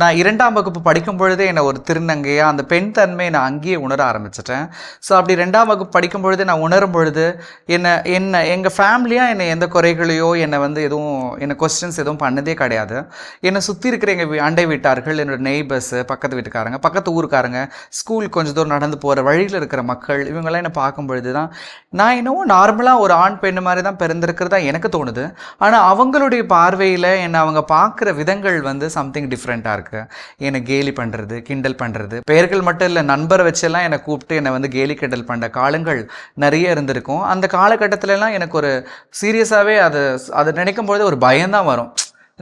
நான் இரண்டாம் வகுப்பு படிக்கும் பொழுதே என்னை ஒரு திருநங்கையாக அந்த பெண் தன்மையை நான் அங்கேயே உணர ஆரம்பிச்சிட்டேன். ஸோ அப்படி ரெண்டாம் வகுப்பு படிக்கும் பொழுதே நான் உணரும் பொழுது என்னை என்னை எங்கள் ஃபேமிலியாக என்னை எந்த குறைகளையோ என்னை வந்து எதுவும் என்னை கொஸ்டின்ஸ் எதுவும் பண்ணதே கிடையாது. என்னை சுற்றி இருக்கிற எங்கள் அண்டை வீட்டார்கள் என்னோட நெய்பர்ஸு பக்கத்து வீட்டுக்காரங்க பக்கத்து ஊருக்காரங்க ஸ்கூல் கொஞ்சம் தூரம் நடந்து போகிற வழியில் இருக்கிற மக்கள் இவங்கெல்லாம் என்னை பார்க்கும் பொழுது தான் நான் என்னவோ நார்மலாக ஒரு ஆண் பெண் மாதிரி தான் பிறந்திருக்கிறதா எனக்கு தோணுது. ஆனால் அவங்களுடைய பார்வையில் என்னை அவங்க பார்க்குற விதங்கள் வந்து சம்திங் டிஃப்ரெண்ட் டிஃப்ரெண்ட்டாக இருக்கு. என்னை கேலி பண்ணுறது கிண்டல் பண்ணுறது பெயர்கள் மட்டும் இல்லை நண்பரை வச்செல்லாம் என்னை கூப்பிட்டு என்னை வந்து கேலி கிண்டல் பண்ணுற காலங்கள் நிறைய இருந்திருக்கும். அந்த காலகட்டத்திலலாம் எனக்கு ஒரு சீரியஸாகவே அது அதை நினைக்கும் பொழுது ஒரு பயம்தான் வரும்.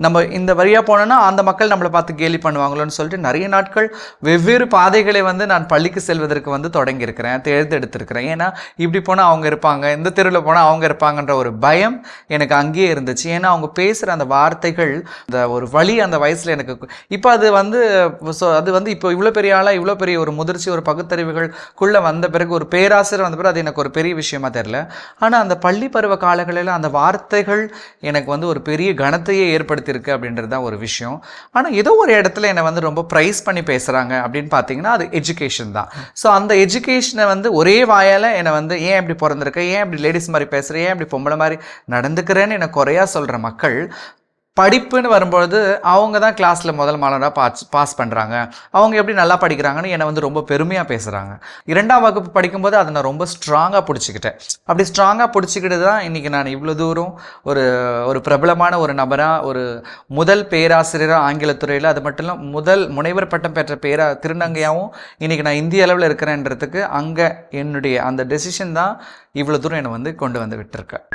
நம்ம இந்த வழியாக போனோன்னா அந்த மக்கள் நம்மளை பார்த்து கேலி பண்ணுவாங்களோன்னு சொல்லிட்டு நிறைய நாட்கள் வெவ்வேறு பாதைகளை வந்து நான் பள்ளிக்கு செல்வதற்கு வந்து தொடங்கியிருக்கிறேன் தேர்ந்தெடுத்திருக்கிறேன். ஏன்னா இப்படி போனால் அவங்க இருப்பாங்க இந்த தெருவில் போனால் அவங்க இருப்பாங்கன்ற ஒரு பயம் எனக்கு அங்கேயே இருந்துச்சு. ஏன்னா அவங்க பேசுகிற அந்த வார்த்தைகள் அந்த ஒரு வழி அந்த வயசில் எனக்கு இப்போ அது வந்து ஸோ அது வந்து இப்போ இவ்வளோ பெரிய ஆளாக இவ்வளோ பெரிய ஒரு முதிர்ச்சி ஒரு பகுத்தறிவுகளுக்குள்ளே வந்த பிறகு ஒரு பேராசிரியர் வந்த பிறகு அது எனக்கு ஒரு பெரிய விஷயமா தெரில ஆனால் அந்த பள்ளி பருவ காலங்களில் அந்த வார்த்தைகள் எனக்கு வந்து ஒரு பெரிய கணத்தையே ஏற்படுத்தியிருக்கு அப்படின்றது தான் ஒரு விஷயம். ஆனால் ஏதோ ஒரு இடத்துல என்னை வந்து ரொம்ப ப்ரைஸ் பண்ணி பேசுகிறாங்க அப்படின்னு பார்த்தீங்கன்னா அது எஜுகேஷன் தான். ஸோ அந்த எஜுகேஷனை வந்து ஒரே வாயால் என்னை வந்து ஏன் இப்படி பிறந்திருக்க? ஏன் இப்படி லேடிஸ் மாதிரி பேசுகிற ஏன் இப்படி பொம்பளை மாதிரி நடந்துக்கிறேன்னு என்னை குறையா சொல்கிற மக்கள் படிப்புன்னு வரும்பொழுது அவங்க தான் கிளாஸில் முதல் மாணவராக பாஸ் பாஸ் பண்ணுறாங்க அவங்க எப்படி நல்லா படிக்கிறாங்கன்னு என்னை வந்து ரொம்ப பெருமையாக பேசுகிறாங்க இரண்டாம் வகுப்பு படிக்கும்போது அதை நான் ரொம்ப ஸ்ட்ராங்காக பிடிச்சிக்கிட்டேன். அப்படி ஸ்ட்ராங்காக பிடிச்சிக்கிட்டு தான் இன்றைக்கி நான் இவ்வளோ தூரம் ஒரு ஒரு பிரபலமான ஒரு நபராக ஒரு முதல் பேராசிரியராக ஆங்கிலத்துறையில் அது மட்டும் இல்லை முதல் முனைவர் பட்டம் பெற்ற பேரா திருநங்கையாகவும் இன்றைக்கி நான் இந்திய அளவில் இருக்கிறேன்றதுக்கு அங்கே என்னுடைய அந்த டெசிஷன் தான் இவ்வளோ தூரம் என்னை வந்து கொண்டு வந்து விட்டுருக்கேன்